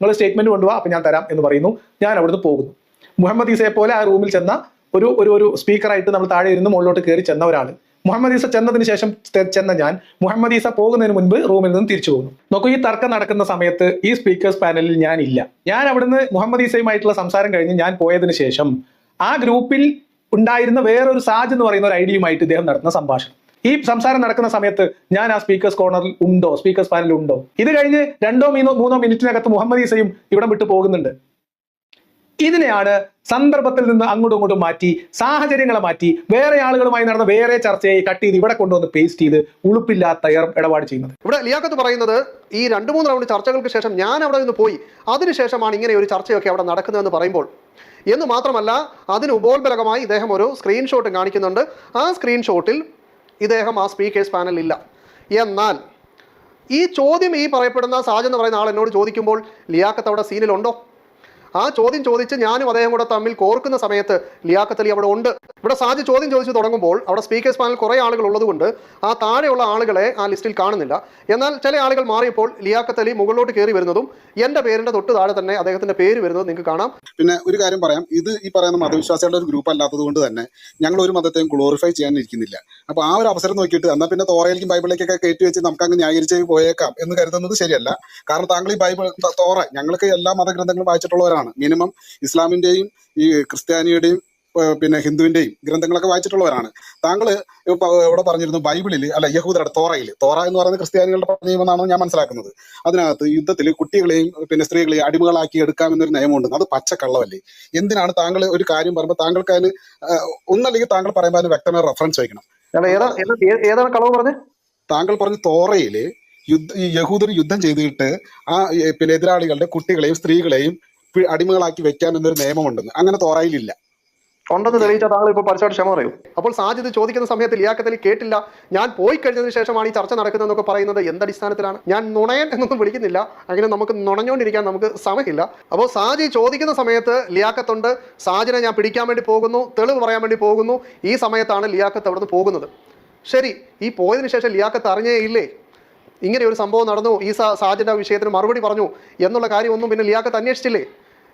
നിങ്ങൾ സ്റ്റേറ്റ്മെന്റ് കൊണ്ടുപോകാം അപ്പൊ ഞാൻ തരാം എന്ന് പറയുന്നു. ഞാൻ അവിടുന്ന് പോകുന്നു. മുഹമ്മദ് ഈസയെ പോലെ ആ റൂമിൽ ചെന്ന ഒരു ഒരു ഒരു സ്പീക്കറായിട്ട് നമ്മൾ താഴെ ഇരുന്ന് മുകളിലോട്ട് കയറി ചെന്ന ഒരാൾ മുഹമ്മദ് ഈസ ചെന്നതിന് ശേഷം ചെന്ന ഞാൻ. മുഹമ്മദ് ഈസ പോകുന്നതിന് മുൻപ് റൂമിൽ നിന്ന് തിരിച്ചു പോകുന്നു. നോക്കൂ ഈ തർക്കം നടക്കുന്ന സമയത്ത് ഈ സ്പീക്കേഴ്സ് പാനലിൽ ഞാൻ ഇല്ല. ഞാൻ അവിടുന്ന് മുഹമ്മദ് ഈസയുമായിട്ടുള്ള സംസാരം കഴിഞ്ഞ് ഞാൻ പോയതിനു ശേഷം ആ ഗ്രൂപ്പിൽ ഉണ്ടായിരുന്ന വേറൊരു സാജ് എന്ന് പറയുന്ന ഒരു ഐഡിയുമായിട്ട് ഇദ്ദേഹം നടത്തുന്ന സംഭാഷണം. ഈ സംസാരം നടക്കുന്ന സമയത്ത് ഞാൻ ആ സ്പീക്കേഴ്സ് കോർണറിൽ ഉണ്ടോ? സ്പീക്കേഴ്സ് പാനലിൽ ഉണ്ടോ? ഇത് കഴിഞ്ഞ് രണ്ടോ മൂന്നോ മൂന്നോ മിനിറ്റിനകത്ത് മുഹമ്മദ് ഈസയും ഇവിടം വിട്ടു പോകുന്നുണ്ട്. ഇതിനെയാണ് സന്ദർഭത്തിൽ നിന്ന് അങ്ങോട്ടും ഇങ്ങോട്ടും മാറ്റി സാഹചര്യങ്ങളെ മാറ്റി വേറെ ആളുകളുമായി നടന്ന വേറെ ചർച്ചയെ കട്ട് ചെയ്ത് ഇവിടെ കൊണ്ടുവന്ന് പേസ്റ്റ് ചെയ്ത് ഉളുപ്പില്ലാത്ത ഇടപാട് ചെയ്യുന്നത്. ഇവിടെ ലിയാക്കത്ത് പറയുന്നത് ഈ രണ്ട് മൂന്ന് റൗണ്ട് ചർച്ചകൾക്ക് ശേഷം ഞാൻ അവിടെ നിന്ന് പോയി അതിനുശേഷമാണ് ഇങ്ങനെ ഒരു ചർച്ചയൊക്കെ അവിടെ നടക്കുന്നതെന്ന് പറയുമ്പോൾ. എന്ന് മാത്രമല്ല അതിന് ഉപോത്ബലകമായി ഇദ്ദേഹം ഒരു സ്ക്രീൻഷോട്ട് കാണിക്കുന്നുണ്ട്. ആ സ്ക്രീൻഷോട്ടിൽ ഇദ്ദേഹം ആ സ്പീക്കേഴ്സ് പാനലിൽ ഇല്ല. എന്നാൽ ഈ ചോദ്യം ഈ പറയപ്പെടുന്ന സാജ് എന്ന് പറയുന്ന ആൾ എന്നോട് ചോദിക്കുമ്പോൾ ലിയാക്കത്ത് അവിടെ സീനിലുണ്ടോ ആ ചോദ്യം ചോദിച്ച് ഞാനും അദ്ദേഹം കൂടെ തമ്മിൽ കോർക്കുന്ന സമയത്ത് ലിയാഖത്ത് അലി അവിടെ ഉണ്ട്. ഇവിടെ സാജി ചോദ്യം ചോദിച്ചു തുടങ്ങുമ്പോൾ അവിടെ സ്പീക്കേഴ്സ് പാനൽ കുറേ ആളുകൾ ഉള്ളതുകൊണ്ട് ആ താഴെയുള്ള ആളുകളെ ആ ലിസ്റ്റിൽ കാണുന്നില്ല. എന്നാൽ ചില ആളുകൾ മാറിയപ്പോൾ ലിയാഖത്ത് അലി മുകളിലോട്ട് കയറി വരുന്നതും എന്റെ പേരിന്റെ തൊട്ട് താഴെ തന്നെ അദ്ദേഹത്തിന്റെ പേര് വരുന്നത് നിങ്ങൾക്ക് കാണാം. പിന്നെ ഒരു കാര്യം പറയാം. ഇത് ഈ പറയുന്ന മതവിശ്വാസികളുടെ ഒരു ഗ്രൂപ്പ് അല്ലാത്തത് കൊണ്ട് തന്നെ ഞങ്ങൾ ഒരു മതത്തെയും ഗ്ലോറിഫൈ ചെയ്യാൻ ഇരിക്കുന്നില്ല അപ്പൊ ആ ഒരു അവസരം നോക്കിയിട്ട് എന്നാൽ പിന്നെ തോറയിലേക്കും ബൈബിളിലേക്കൊക്കെ കയറ്റി വെച്ച് നമുക്ക് അങ്ങ് ന്യായീകരിച്ച് പോയേക്കാം എന്ന് കരുതുന്നത് ശരിയല്ല. കാരണം താങ്കൾ ഈ ബൈബിൾ തോറ ഞങ്ങൾക്ക് എല്ലാ മതഗ്രന്ഥങ്ങളും വായിച്ചിട്ടുള്ളവരാണ്. മിനിമം ഇസ്ലാമിന്റെയും ഈ ക്രിസ്ത്യാനിയുടെയും പിന്നെ ഹിന്ദുവിന്റെയും ഗ്രന്ഥങ്ങളൊക്കെ വായിച്ചിട്ടുള്ളവരാണ്. താങ്കൾ ഇവിടെ പറഞ്ഞിരുന്നു ബൈബിളിൽ അല്ല യഹൂദരുടെ തോറയിൽ തോറ എന്ന് പറയുന്നത് ക്രിസ്ത്യാനികളുടെ നിയമമെന്നാണ് ഞാൻ മനസ്സിലാക്കുന്നത്. അതിനകത്ത് യുദ്ധത്തിൽ കുട്ടികളെയും പിന്നെ സ്ത്രീകളെയും അടിമകളാക്കി എടുക്കാമെന്നൊരു നിയമമുണ്ട്. അത് പച്ചക്കള്ളമല്ലേ? എന്തിനാണ് താങ്കൾ ഒരു കാര്യം പറയുമ്പോൾ താങ്കൾക്ക് അതിന് ഒന്നല്ലെങ്കിൽ താങ്കൾ പറയുമ്പോൾ അതിന് വ്യക്തമായ റെഫറൻസ് വയ്ക്കണം. ഏതാണ് കളവ് പറഞ്ഞത് താങ്കൾ പറഞ്ഞ തോറയിൽ യുദ്ധ യഹൂദർ യുദ്ധം ചെയ്തിട്ട് ആ പിന്നെ എതിരാളികളുടെ കുട്ടികളെയും സ്ത്രീകളെയും അടിമകളാക്കി വെക്കാൻ എന്നൊരു നിയമമുണ്ടെന്ന്. അങ്ങനെ തോറയിലില്ല. ഉണ്ടെന്ന് തെളിയിച്ചാൽ താങ്കൾ ഇപ്പോൾ പരിശോധന ക്ഷമ പറയൂ. അപ്പോൾ സാജിദ് ചോദിക്കുന്ന സമയത്ത് ലിയാക്കത്തിൽ കേട്ടില്ല. ഞാൻ പോയി കഴിഞ്ഞതിന് ശേഷമാണ് ഈ ചർച്ച നടക്കുന്നതെന്നൊക്കെ പറയുന്നത് എന്തടിസ്ഥാനത്തിലാണ്? ഞാൻ നുണയൻ എന്നൊന്നും വിളിക്കുന്നില്ല. അങ്ങനെ നമുക്ക് നുണഞ്ഞുകൊണ്ടിരിക്കാൻ നമുക്ക് സമയമില്ല. അപ്പോൾ സാജി ചോദിക്കുന്ന സമയത്ത് ലിയാക്കത്തുണ്ട്. സാജിനെ ഞാൻ പിടിക്കാൻ വേണ്ടി പോകുന്നു. തെളിവ് പറയാൻ വേണ്ടി പോകുന്നു. ഈ സമയത്താണ് ലിയാക്കത്ത് അവിടുന്ന് പോകുന്നത്. ശരി ഈ പോയതിനു ശേഷം ലിയാക്കത്ത് അറിഞ്ഞേ ഇല്ലേ? ഇങ്ങനെ ഒരു സംഭവം നടന്നു. ഈ സാജിന്റെ സാജിന്റെ വിഷയത്തിന് മറുപടി പറഞ്ഞു. എന്നുള്ള കാര്യമൊന്നും പിന്നെ ലിയാക്കത്ത് അന്വേഷിച്ചില്ലേ?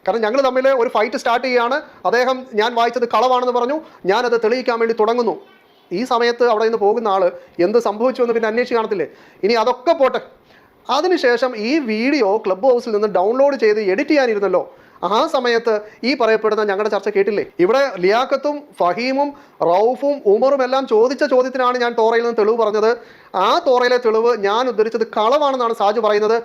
കാരണം ഞങ്ങൾ തമ്മിൽ ഒരു ഫൈറ്റ് സ്റ്റാർട്ട് ചെയ്യുകയാണ് അദ്ദേഹം ഞാൻ വായിച്ചത് കളവാണെന്ന് പറഞ്ഞു. ഞാനത് തെളിയിക്കാൻ വേണ്ടി തുടങ്ങുന്നു. ഈ സമയത്ത് അവിടെ നിന്ന് പോകുന്ന ആൾ എന്ത് സംഭവിച്ചു എന്ന് പിന്നെ അന്വേഷിച്ച് കാണത്തില്ലേ? ഇനി അതൊക്കെ പോട്ടെ. അതിനുശേഷം ഈ വീഡിയോ ക്ലബ് ഹൗസിൽ നിന്ന് ഡൗൺലോഡ് ചെയ്ത് എഡിറ്റ് ചെയ്യാനിരുന്നല്ലോ. ആ സമയത്ത് ഈ പറയപ്പെടുന്ന ഞങ്ങളുടെ ചർച്ച കേട്ടില്ലേ? ഇവിടെ ലിയാക്കത്തും ഫഹീമും റൌഫും ഉമറും എല്ലാം ചോദിച്ച ചോദ്യത്തിനാണ് ഞാൻ തോറയിൽ നിന്ന് തെളിവ് പറഞ്ഞത്. ആ തോറയിലെ തെളിവ് ഞാൻ ഉദ്ധരിച്ചത് കളവാണെന്നാണ് സാജു പറയുന്നത്.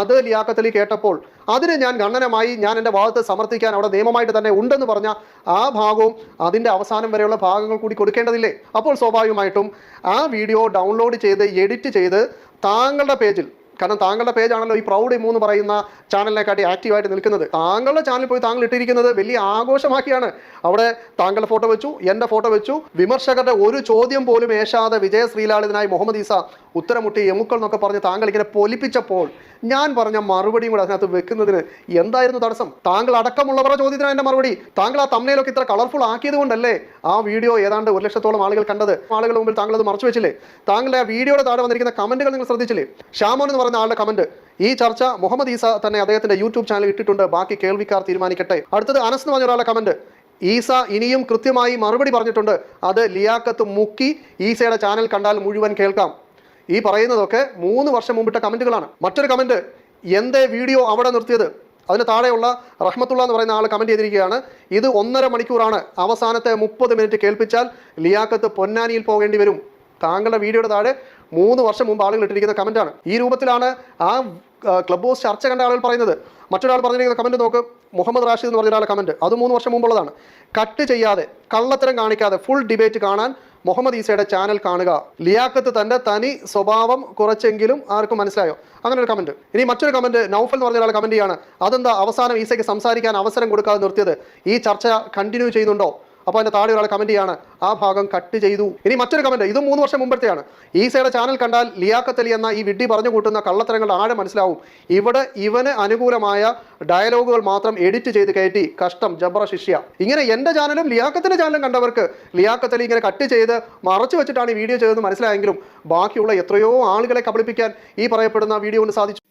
അത് ലിയാക്കത്തിൽ കേട്ടപ്പോൾ അതിന് ഞാൻ ഗണ്ണനമായി ഞാൻ എന്റെ ഭാഗത്ത് സമർത്ഥിക്കാൻ അവിടെ നിയമമായിട്ട് തന്നെ ഉണ്ടെന്ന് പറഞ്ഞ ആ ഭാഗവും അതിന്റെ അവസാനം വരെയുള്ള ഭാഗങ്ങൾ കൂടി കൊടുക്കേണ്ടതില്ലേ? അപ്പോൾ സ്വാഭാവികമായിട്ടും ആ വീഡിയോ ഡൗൺലോഡ് ചെയ്ത് എഡിറ്റ് ചെയ്ത് താങ്കളുടെ പേജിൽ കാരണം താങ്കളുടെ പേജാണല്ലോ ഈ പ്രൗഡ് ഇമൂ പറയുന്ന ചാനലിനെക്കാട്ടി ആക്റ്റീവായിട്ട് നിൽക്കുന്നത്. താങ്കളുടെ ചാനലിൽ പോയി താങ്കൾ ഇട്ടിരിക്കുന്നത് വലിയ ആഘോഷമാക്കിയാണ്. അവിടെ താങ്കളുടെ ഫോട്ടോ വെച്ചു എന്റെ ഫോട്ടോ വെച്ചു. വിമർശകരുടെ ഒരു ചോദ്യം പോലും ഏശാതെ വിജയ ശ്രീലാളിതനായി മുഹമ്മദ് ഈസ ഉത്തരമുട്ടി എമുക്കൾ എന്നൊക്കെ പറഞ്ഞ് താങ്കൾ ഇങ്ങനെ പൊലിപ്പിച്ചപ്പോൾ ഞാൻ പറഞ്ഞ മറുപടിയും കൂടെ അതിനകത്ത് വെക്കുന്നതിന് എന്തായിരുന്നു തടസ്സം? താങ്കൾ അടക്കമുള്ളവരുടെ ചോദ്യത്തിനാണ് എന്റെ മറുപടി. താങ്കൾ ആ തമ്മനയിലൊക്കെ ഇത്ര കളർഫുൾ ആക്കിയത് കൊണ്ടല്ലേ ആ വീഡിയോ ഏതാണ്ട് ഒരു ലക്ഷത്തോളം ആളുകൾ കണ്ടത്? ആളുകളുടെ മുമ്പിൽ താങ്കൾ അത് മറച്ചു വെച്ചില്ലേ? താങ്കളുടെ ആ വീഡിയോയുടെ താഴെ വന്നിരിക്കുന്ന കമന്റുകൾ നിങ്ങൾ ശ്രദ്ധിച്ചില്ലേ? ഷാമോൻ എന്ന് പറയുന്ന ആളുടെ കമന്റ് ഈ ചർച്ച മുഹമ്മദ് ഈസ തന്നെ അദ്ദേഹത്തിന്റെ യൂട്യൂബ് ചാനൽ ഇട്ടിട്ടുണ്ട്. ബാക്കി കേൾവിക്കാർ തീരുമാനിക്കട്ടെ. അടുത്തത് അനസ് എന്ന് പറഞ്ഞ ഒരാളുടെ കമന്റ് ഈസ ഇനിയും കൃത്യമായി മറുപടി പറഞ്ഞിട്ടുണ്ട്. അത് ലിയാക്കത്ത് മുക്കി ഈസയുടെ ചാനൽ കണ്ടാൽ മുഴുവൻ കേൾക്കാം. ഈ പറയുന്നതൊക്കെ മൂന്ന് വർഷം മുമ്പിട്ട കമന്റുകളാണ്. മറ്റൊരു കമന്റ് എന്തേ വീഡിയോ അവിടെ നിർത്തിയത്? അതിന് താഴെയുള്ള റഹ്മത്തുള്ള എന്ന് പറയുന്ന ആൾ കമന്റ് ചെയ്തിരിക്കുകയാണ്. ഇത് ഒന്നര മണിക്കൂറാണ്. അവസാനത്തെ മുപ്പത് മിനിറ്റ് കേൾപ്പിച്ചാൽ ലിയാക്കത്ത് പൊന്നാനിയിൽ പോകേണ്ടി വരും. താങ്കളുടെ വീഡിയോയുടെ താഴെ മൂന്ന് വർഷം മുമ്പ് ആളുകൾ ഇട്ടിരിക്കുന്ന കമന്റാണ്. ഈ രൂപത്തിലാണ് ആ ക്ലബ് ഹൗസ് ചർച്ച കണ്ട ആളുകൾ പറയുന്നത്. മറ്റൊരാൾ പറഞ്ഞിരിക്കുന്ന കമന്റ് നോക്ക്. മുഹമ്മദ് റാഷിദ് എന്ന് പറഞ്ഞ ഒരാളുടെ കമന്റ് അത് മൂന്ന് വർഷം മുമ്പുള്ളതാണ്. കട്ട് ചെയ്യാതെ കള്ളത്തരം കാണിക്കാതെ ഫുൾ ഡിബേറ്റ് കാണാൻ മുഹമ്മദ് ഈസയുടെ ചാനൽ കാണുക. ലിയാക്കത്ത് തന്റെ തനി സ്വഭാവം കുറച്ചെങ്കിലും ആർക്കും മനസ്സിലായോ? അങ്ങനെ ഒരു കമന്റ് ഇനി മറ്റൊരു കമന്റ് നൗഫൽ എന്ന് പറഞ്ഞ ഒരാൾ കമന്റ് ചെയ്യാണ്. അതെന്താ അവസാനം ഈസയ്ക്ക് സംസാരിക്കാൻ അവസരം കൊടുക്കാതെ നിർത്തിയത്? ഈ ചർച്ച കണ്ടിന്യൂ ചെയ്യുന്നുണ്ടോ? അപ്പോൾ അതിന്റെ താഴെ ഒരാൾ കമന്റ് ചെയ്യാണ്. ആ ഭാഗം കട്ട് ചെയ്തു. ഇനി മറ്റൊരു കമന്റ് ഇതും മൂന്ന് വർഷം മുമ്പത്തെയാണ് ഈസയുടെ ചാനൽ കണ്ടാൽ ലിയാക്കത്തലി എന്ന ഈ വിഡ്ഢി പറഞ്ഞു കൂട്ടുന്ന കള്ളത്തരങ്ങളുടെ ആഴം മനസ്സിലാവും. ഇവിടെ ഇവന് അനുകൂലമായ ഡയലോഗുകൾ മാത്രം എഡിറ്റ് ചെയ്ത് കയറ്റി. കഷ്ടം ജബ്ര ശിഷ്യ. ഇങ്ങനെ എന്റെ ചാനലും ലിയാക്കത്തിന്റെ ചാനലും കണ്ടവർക്ക് ലിയാക്കത്തലി ഇങ്ങനെ കട്ട് ചെയ്ത് മറച്ചു വെച്ചിട്ടാണ് ഈ വീഡിയോ ചെയ്തതെന്ന് മനസ്സിലായെങ്കിലും ബാക്കിയുള്ള എത്രയോ ആളുകളെ കബളിപ്പിക്കാൻ ഈ പറയപ്പെടുന്ന വീഡിയോ കൊണ്ട് സാധിച്ചു.